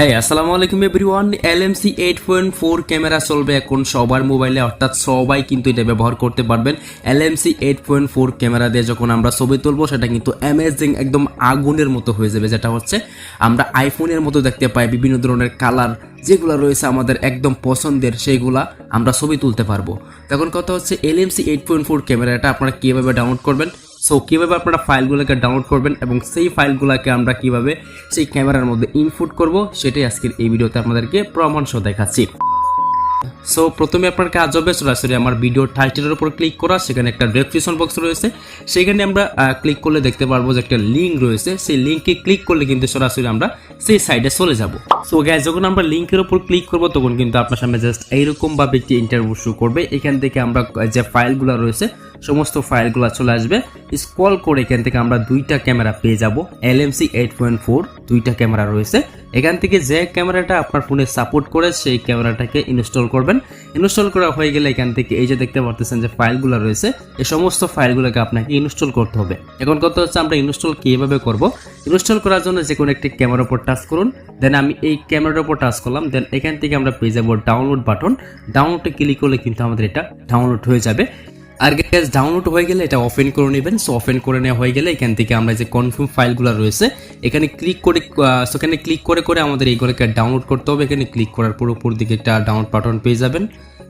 হ্যাঁ আসসালামু আলাইকুম everyone LMC eight point four camera চলবে এখন সবার মোবাইলে। অর্থাৎ সবাই কিন্তু এটা ব্যবহার করতে পারবেন। LMC eight point four camera দিয়ে যখন আমরা ছবি তুলবো, সেটা কিন্তু অ্যামেজিং একদম আগুনের মতো হয়ে যাবে, যেটা হচ্ছে আমরা আইফোনের মতো দেখতে পাই, বিভিন্ন ধরনের কালার যেগুলো রয়েছে আমাদের একদম পছন্দের, সেইগুলা আমরা ছবি তুলতে পারব। তখন কথা হচ্ছে এলএমসি এইট পয়েন্ট ফোর ক্যামেরাটা আপনারা কীভাবে ডাউনলোড করবেন? সো কীভাবে আপনারা ফাইলগুলোকে ডাউনলোড করবেন এবং সেই ফাইলগুলোকে আমরা কীভাবে সেই ক্যামেরার মধ্যে ইনপুট করব, সেটাই আজকের এই ভিডিওতে আপনাদেরকে প্রমাণ সহ দেখাচ্ছি। সো প্রথমে আপনার কাজ হবে সরাসরি আমার ভিডিও টাইটেলের উপর ক্লিক করা, সেখানে একটা ডেসক্রিপশন বক্স রয়েছে। সেখানে আমরা ক্লিক করলে দেখতে পারব যে একটা লিঙ্ক রয়েছে। সেই লিঙ্কে ক্লিক করলে কিন্তু সরাসরি আমরা সেই সাইডে চলে যাব। সো গ্যাস যখন আমরা লিঙ্কের উপর ক্লিক করব, তখন কিন্তু আপনার সামনে জাস্ট এইরকম ভাবে একটি ইন্টারভিউ শুরু করবে। এখান থেকে আমরা যে ফাইলগুলো রয়েছে, সমস্ত ফাইলগুলো চলে আসবে। স্ক্রল করে এখান থেকে আমরা দুইটা ক্যামেরা পেয়ে যাব। এলএমসি এইট পয়েন্ট ফোর দুইটা ক্যামেরা রয়েছে। এখান থেকে যে ক্যামেরাটা আপনার ফোনে সাপোর্ট করে, সেই ক্যামেরাটাকে ইনস্টল করবেন। ইনস্টল করা হয়ে গেলে এখান থেকে এই যে দেখতে পারতেছেন যে ফাইলগুলো রয়েছে, এই সমস্ত ফাইলগুলোকে আপনাকে ইনস্টল করতে হবে। এখন কথা হচ্ছে আমরা ইনস্টল কীভাবে করব? ইনস্টল করার জন্য যে কোনো একটি ক্যামেরার উপর টাচ করুন। দেন আমি এই ক্যামেরার উপর টাচ করলাম। দেন এখান থেকে আমরা পেয়ে যাব ডাউনলোড বাটন ডাউনলোডে ক্লিক করলে কিন্তু আমাদের এটা ডাউনলোড হয়ে যাবে। আর গ্যাস ডাউনলোড হয়ে গেলে এটা ওপেন করে নেবেন। সো ওপেন করে নেওয়া হয়ে গেলে এখান থেকে আমরা যে কনফার্ম ফাইলগুলো রয়েছে, এখানে ক্লিক করে সেখানে ক্লিক করে করে আমাদের এইগুলোকে ডাউনলোড করতে হবে। এখানে ক্লিক করার পর উপর দিকে একটা ডাউনলোড বাটন পেয়ে যাবেন।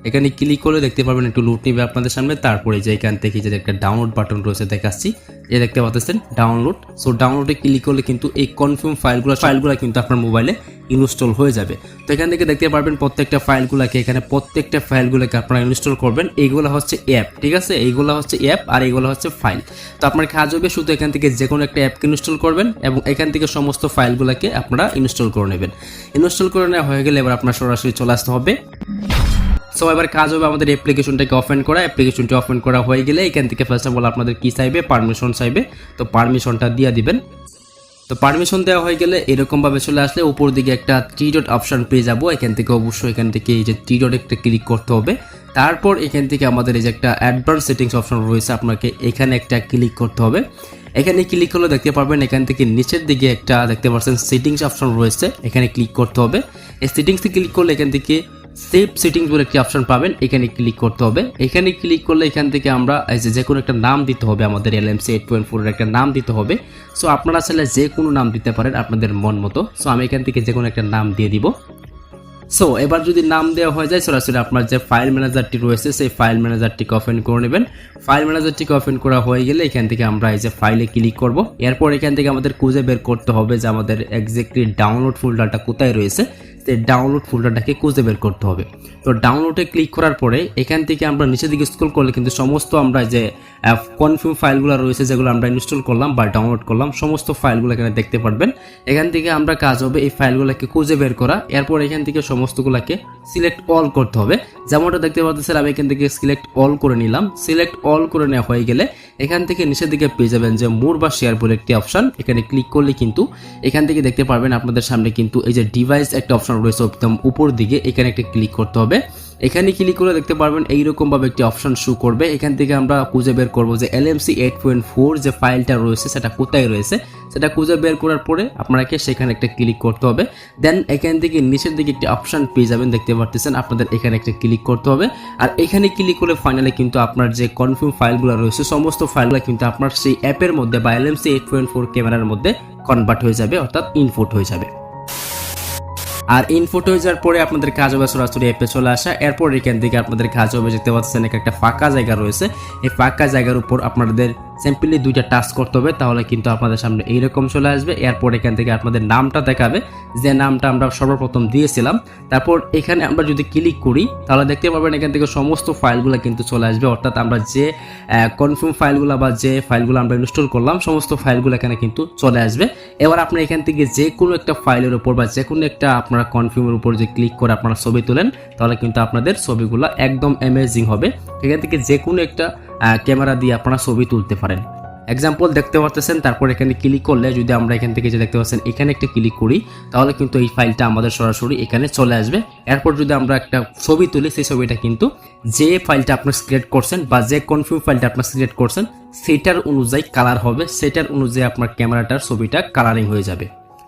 এখানে ক্লিক করলে দেখতে পারবেন একটু লুট নেবে আপনাদের সামনে। তারপরে যে এখান থেকে যে একটা ডাউনলোড বাটন রয়েছে দেখাচ্ছি, এ দেখতে পাচ্ছেন ডাউনলোড সো ডাউনলোডে ক্লিক করলে কিন্তু এই কনফার্ম ফাইলগুলো ফাইলগুলো কিন্তু আপনার মোবাইলে ইনস্টল হয়ে যাবে। তো এখান থেকে দেখতে পারবেন প্রত্যেকটা ফাইলগুলোকে, এখানে প্রত্যেকটা ফাইলগুলোকে আপনারা ইনস্টল করবেন। এইগুলো হচ্ছে অ্যাপ, ঠিক আছে? এইগুলো হচ্ছে অ্যাপ আর এইগুলো হচ্ছে ফাইল। তো আপনার কাজ হবে শুধু এখান থেকে যে কোনো একটা অ্যাপকে ইনস্টল করবেন এবং এখান থেকে সমস্ত ফাইলগুলোকে আপনারা ইনস্টল করে নেবেন। ইনস্টল করে নেওয়া হয়ে গেলে এবার আপনার সরাসরি চলে আসতে হবে। সো এবার কাজ হবে আমাদের অ্যাপ্লিকেশনটাকে ওপেন করা। অ্যাপ্লিকেশনটি ওপেন করা হয়ে গেলে এখান থেকে ফার্স্ট অফ অল আপনাদের কী চাইবে? পারমিশন চাইবে। তো পারমিশনটা দিয়ে দিবেন। তো পারমিশন দেওয়া হয়ে গেলে এরকমভাবে চলে আসলে উপর দিকে একটা টি ডট অপশন পেয়ে যাব। এখান থেকে অবশ্যই এখান থেকে এই যে টি ডট একটা ক্লিক করতে হবে। তারপর এখান থেকে আমাদের এই যে একটা অ্যাডভান্স সেটিংস অপশন রয়েছে, আপনাকে এখানে একটা ক্লিক করতে হবে। এখানে ক্লিক করলে দেখতে পারবেন এখান থেকে নিচের দিকে একটা, দেখতে পাচ্ছেন সেটিংস অপশন রয়েছে, এখানে ক্লিক করতে হবে। এই সেটিংসে ক্লিক করলে এখান থেকে সেভ সেটিংস বলে একটি অপশন পাবেন, এখানে ক্লিক করতে হবে। এখানে ক্লিক করলে এখান থেকে আমরা, এই যে যে কোনো একটা নাম দিতে হবে আমাদের এইট পয়েন্ট ফোরের একটা নাম দিতে হবে। সো আপনারা চাইলে যে কোনো নাম দিতে পারেন আপনাদের মন মতো। সো আমি এখান থেকে যে কোনো একটা নাম দিয়ে দিব। সো এবার যদি নাম দেওয়া হয়ে যায়, সরাসরি আপনার যে ফাইল ম্যানেজারটি রয়েছে, সেই ফাইল ম্যানেজারটিকে ওপেন করে নেবেন। ফাইল ম্যানেজারটিকে ওপেন করা হয়ে গেলে এখান থেকে আমরা এই যে ফাইলে ক্লিক করব। এরপর এখান থেকে আমাদের খুঁজে বের করতে হবে যে আমাদের এক্স্যাক্টলি ডাউনলোড ফোল্ডারটা কোথায় রয়েছে। সেই ডাউনলোড ফোল্ডারটাকে খুঁজে বের করতে হবে। তো ডাউনলোডে ক্লিক করার পরে এখান থেকে আমরা নিচের দিকে স্ক্রল করলে কিন্তু সমস্ত আমরা যে কনফিউম ফাইলগুলো রয়েছে যেগুলো আমরা ইনস্টল করলাম বা ডাউনলোড করলাম, সমস্ত ফাইলগুলো এখানে দেখতে পারবেন। এখান থেকে আমরা কাজ হবে এই ফাইলগুলোকে খুঁজে বের করা। এরপর এখান থেকে সমস্তগুলোকে সিলেক্ট অল করতে হবে। যেমনটা দেখতে পাচ্ছেন, আমি এখান থেকে সিলেক্ট অল করে নিলাম। সিলেক্ট অল করে নেওয়া হয়ে গেলে এখান থেকে নিচের দিকে পেয়ে যাবেন যে মোর বা শেয়ার বলে একটি অপশন এখানে ক্লিক করলে কিন্তু এখান থেকে দেখতে পারবেন আপনাদের সামনে কিন্তু এই যে ডিভাইস একটা অপশন রয়েছে একদম উপর দিকে, এখানে একটা ক্লিক করতে হবে। এখানে ক্লিক করে দেখতে পারবেন এইরকমভাবে একটি অপশন শু করবে। এখান থেকে আমরা খুঁজে বের করব যে এলএমসি এইট পয়েন্ট ফোর যে ফাইলটা রয়েছে, সেটা কোথায় রয়েছে? সেটা খুঁজে বের করার পরে আপনাকে সেখানে একটা ক্লিক করতে হবে। দেন এখান থেকে নিচের দিকে একটি অপশন পেয়ে যাবেন, দেখতে পারতেছেন আপনাদের এখানে একটা ক্লিক করতে হবে। আর এখানে ক্লিক করে ফাইনালি কিন্তু আপনার যে কনফার্ম ফাইলগুলো রয়েছে, সমস্ত ফাইলগুলো কিন্তু আপনার সেই অ্যাপের মধ্যে বা এলএমসি এইট পয়েন্ট ফোর ক্যামেরার মধ্যে কনভার্ট হয়ে যাবে, অর্থাৎ ইনপুট হয়ে যাবে। আর হয়ে যাওয়ার পরে আপনাদের কাজ হবে সরাসরি অ্যাপে চলে আসা। এরপর এখান থেকে আপনাদের কাজ হবে, দেখতে পাচ্ছেন একটা ফাঁকা জায়গা রয়েছে। এই ফাঁকা জায়গার উপর আপনাদের সিম্পলি দুইটা টাচ করতে হবে, তাহলে কিন্তু আপনাদের সামনে এইরকম চলে আসবে। এরপর এখান থেকে আপনাদের নামটা দেখাবে, যে নামটা আমরা সর্বপ্রথম দিয়েছিলাম। তারপর এখানে আমরা যদি ক্লিক করি, তাহলে দেখতে পাবেন এখান থেকে সমস্ত ফাইলগুলো কিন্তু চলে আসবে। অর্থাৎ আমরা যে কনফার্ম ফাইলগুলো বা যে ফাইলগুলো আমরা ইনস্টল করলাম, সমস্ত ফাইলগুলো এখানে কিন্তু চলে আসবে। এবার আপনি এখান থেকে যে কোনো একটা ফাইলের উপর বা যে কোনো একটা আপনারা কনফার্মের উপর যে ক্লিক করে আপনারা ছবি তোলেন, তাহলে কিন্তু আপনাদের ছবিগুলো একদম অ্যামেজিং হবে। এখান থেকে যে কোনো একটা ক্যামেরা দিয়ে আপনারা ছবি তুলতে পারেন। এক্সাম্পল দেখতে পাচ্ছেন তারপর এখানে ক্লিক করলে যদি আমরা এখান থেকে যে দেখতে পাচ্ছেন, এখানে একটা ক্লিক করি, তাহলে কিন্তু এই ফাইলটা আমাদের সরাসরি এখানে চলে আসবে। এরপর যদি আমরা একটা ছবি তুলি, সেই ছবিটা কিন্তু যে ফাইলটা আপনার সিলেক্ট করছেন বা যে কনফিউ ফাইলটা আপনার সিলেক্ট করছেন, সেটার অনুযায়ী কালার হবে, সেটার অনুযায়ী আপনার ক্যামেরাটার ছবিটা কালারিং হয়ে যাবে।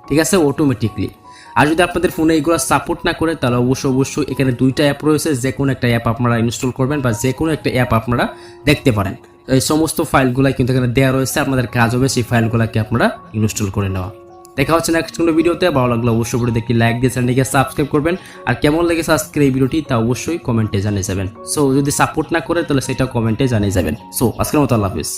ঠিক আছে অটোমেটিকলি আর যদি আপনাদের ফোনে এইগুলো সাপোর্ট না করে, তাহলে অবশ্যই অবশ্যই এখানে দুইটা অ্যাপ রয়েছে যে কোনো একটা অ্যাপ আপনারা ইনস্টল করবেন বা যে কোনো একটা অ্যাপ আপনারা দেখতে পারেন। এই সমস্ত ফাইলগুলো কিন্তু এখানে দেওয়া রয়েছে, আপনাদের কাজ হবে সেই ফাইলগুলোকে আপনারা ইনস্টল করে নেওয়া। দেখা হচ্ছে নেক্সট কোনো ভিডিওতে ভালো লাগল অবশ্যই করে দেখি লাইক দিয়ে চ্যানেলটিকে সাবস্ক্রাইব করবেন। আর কেমন লেগেছে আজকের এই ভিডিওটি তা অবশ্যই কমেন্টে জানিয়ে যাবেন। সো যদি সাপোর্ট না করে, তাহলে সেটা কমেন্টে জানিয়ে যাবেন। সো আজকের মতো আল্লাহ হাফিজ।